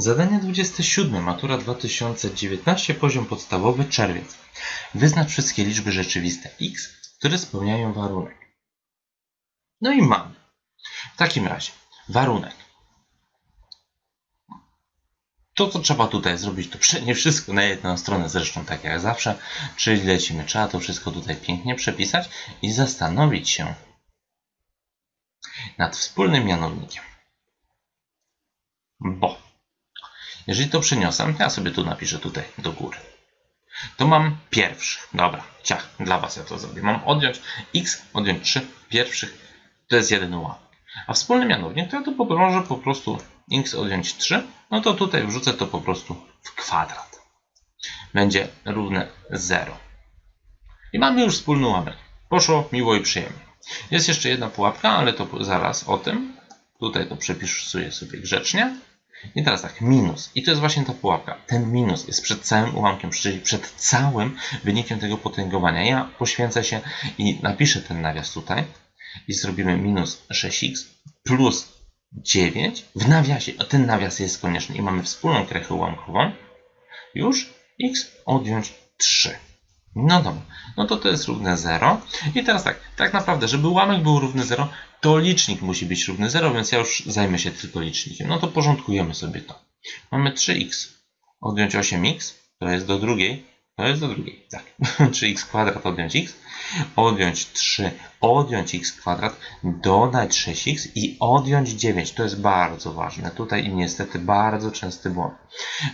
Zadanie 27. Matura 2019. Poziom podstawowy. Czerwiec. Wyznacz wszystkie liczby rzeczywiste x, które spełniają warunek. No i mamy. W takim razie warunek. To, co trzeba tutaj zrobić, to nie wszystko na jedną stronę, zresztą tak jak zawsze, czyli lecimy. Trzeba to wszystko tutaj pięknie przepisać i zastanowić się nad wspólnym mianownikiem. Bo jeżeli to przeniosę, ja sobie tu napiszę tutaj do góry. To mam pierwszych. Dobra, ciach, dla Was ja to zrobię. Mam odjąć x, odjąć 3 pierwszych, to jest jeden ułamek. A wspólny mianownik to ja tu pomnożę po prostu x odjąć 3, no to tutaj wrzucę to po prostu w kwadrat. Będzie równe 0. I mamy już wspólny ułamek. Poszło miło i przyjemnie. Jest jeszcze jedna pułapka, ale to zaraz o tym. Tutaj to przepisuję sobie grzecznie. I teraz tak, minus. I to jest właśnie ta pułapka. Ten minus jest przed całym ułamkiem, czyli przed całym wynikiem tego potęgowania. Ja poświęcę się i napiszę ten nawias tutaj. I zrobimy minus 6x plus 9 w nawiasie. Ten nawias jest konieczny. I mamy wspólną krechę ułamkową. Już x odjąć 3. No dobra, no to to jest równe 0. I teraz tak, tak naprawdę, żeby ułamek był równy 0, to licznik musi być równy 0, więc ja już zajmę się tylko licznikiem. No to porządkujemy sobie to. Mamy 3x odjąć 8x, to jest do drugiej, jest do drugiej, tak. 3x kwadrat odjąć x, odjąć 3, odjąć x kwadrat, dodać 6x i odjąć 9. To jest bardzo ważne. Tutaj niestety bardzo częsty błąd.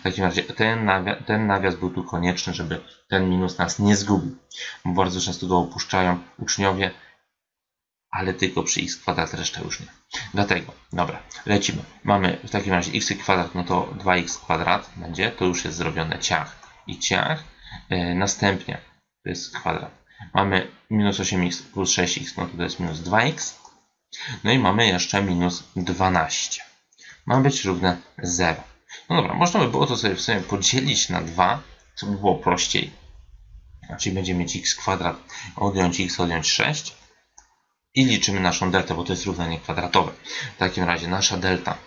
W takim razie ten nawias, ten nawias był tu konieczny, żeby ten minus nas nie zgubił. Bardzo często go opuszczają uczniowie, ale tylko przy x kwadrat, reszta już nie. Dlatego, dobra, lecimy. Mamy w takim razie x kwadrat, no to 2x kwadrat będzie, to już jest zrobione ciach i ciach. E, następnie to jest kwadrat. Mamy minus 8x plus 6x, no to, to jest minus 2x. No i mamy jeszcze minus 12. Ma być równe 0. No dobra, można by było to sobie w sumie podzielić na 2, co by było prościej. Czyli będziemy mieć x kwadrat odjąć x odjąć 6 i liczymy naszą deltę, bo to jest równanie kwadratowe. W takim razie nasza delta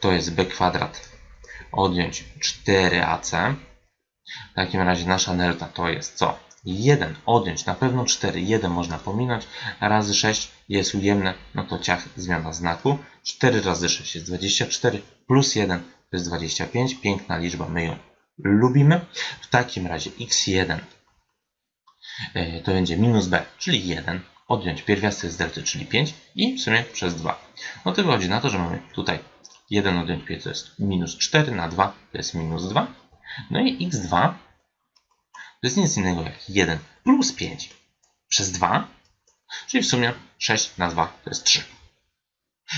to jest b kwadrat odjąć 4ac. W takim razie nasza delta to jest co? 1 odjąć, na pewno 4, 1 można pominąć, razy 6 jest ujemne, no to ciach zmiana znaku. 4 razy 6 jest 24, plus 1 to jest 25, piękna liczba, my ją lubimy. W takim razie x1 e, to będzie minus b, czyli 1, odjąć pierwiastek z delty, czyli 5 i w sumie przez 2. No to wychodzi na to, że mamy tutaj 1 odjąć 5 to jest minus 4 na 2 to jest minus 2. No i x2 to jest nic innego jak 1 plus 5 przez 2, czyli w sumie 6 na 2 to jest 3.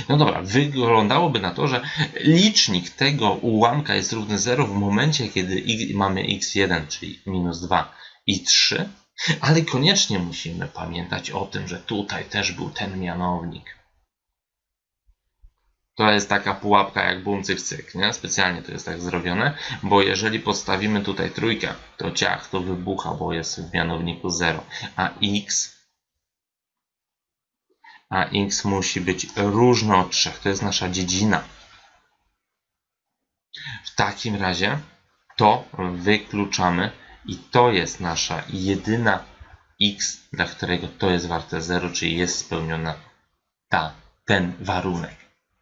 No dobra, wyglądałoby na to, że licznik tego ułamka jest równy 0 w momencie, kiedy mamy x1, czyli minus 2 i 3, ale koniecznie musimy pamiętać o tym, że tutaj też był ten mianownik. To jest taka pułapka jak bumcyk cyk, nie? Specjalnie to jest tak zrobione, bo jeżeli podstawimy tutaj trójkę, to ciach to wybucha, bo jest w mianowniku 0, a x a x musi być różne od 3. To jest nasza dziedzina. W takim razie to wykluczamy i to jest nasza jedyna x, dla którego to jest warte 0, czyli jest spełniona ta, ten warunek.